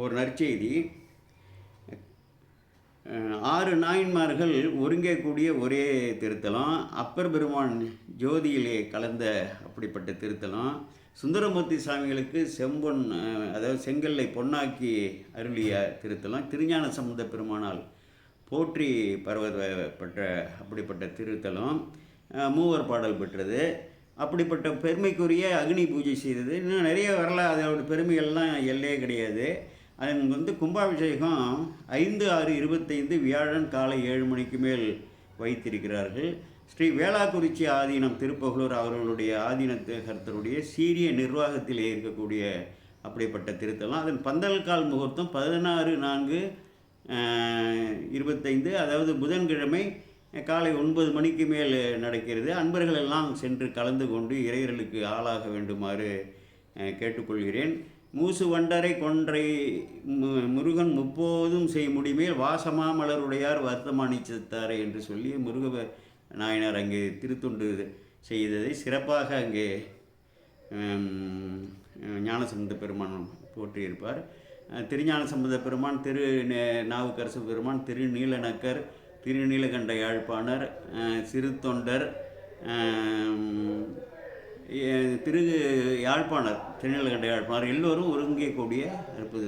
ஒரு நற்செய்தி. ஆறு நாயன்மார்கள் ஒருங்கக்கூடிய ஒரே திருத்தலம். அப்பர் பெருமான் ஜோதியிலே கலந்த அப்படிப்பட்ட திருத்தலம். சுந்தரமூர்த்தி சாமிகளுக்கு செம்பொன் அதாவது செங்கல்லை பொன்னாக்கி அருளிய திருத்தலம். திருஞான சம்பந்த பெருமானால் போற்றி பரவப்பட்ட அப்படிப்பட்ட திருத்தலம். மூவர் பாடல் பெற்றது. அப்படிப்பட்ட பெருமைக்குரிய அக்னி பூஜை செய்தது. இன்னும் நிறைய வரலாறு அதோட பெருமைகள்லாம் எல்லையே கிடையாது. அதன் வந்து கும்பாபிஷேகம் ஐந்து ஆறு இருபத்தைந்து வியாழன் காலை ஏழு மணிக்கு மேல் வைத்திருக்கிறார்கள். ஸ்ரீ வேளாக்குறிச்சி ஆதீனம் திருப்பகலூர் அவர்களுடைய ஆதீனத்து கர்த்தருடைய சீரிய நிர்வாகத்திலே இருக்கக்கூடிய அப்படிப்பட்ட திருத்தலம். அதன் பந்தல் கால் முகூர்த்தம் பதினாறு நான்கு இருபத்தைந்து அதாவது புதன்கிழமை காலை ஒன்பது மணிக்கு மேல் நடக்கிறது. அன்பர்கள் எல்லாம் சென்று கலந்து கொண்டு இறையர்களுக்கு ஆளாக வேண்டுமாறு கேட்டுக்கொள்கிறேன். மூசு வண்டரை கொன்றை மு- முருகன் முப்போதும் செய் முடிமேல் வாசமா மலருடையார் வர்த்தமானித்தாரே என்று சொல்லி முருக நாயனார் அங்கே திருத்தொண்டு செய்ததை சிறப்பாக அங்கே ஹம், ஞானசம்பந்த பெருமான் போற்றியிருப்பார். திருஞான சம்பந்த பெருமான் திரு நாவுக்கரசு பெருமான் திரு நீலநக்கர் திருநீலகண்ட யாழ்ப்பாணர் சிறு தொண்டர் அஹ், திரு யாழ்ப்பாணர் திருநீலகண்ட யாழ்ப்பாணர் எல்லோரும் ஒருங்கே கூடிய இருப்பது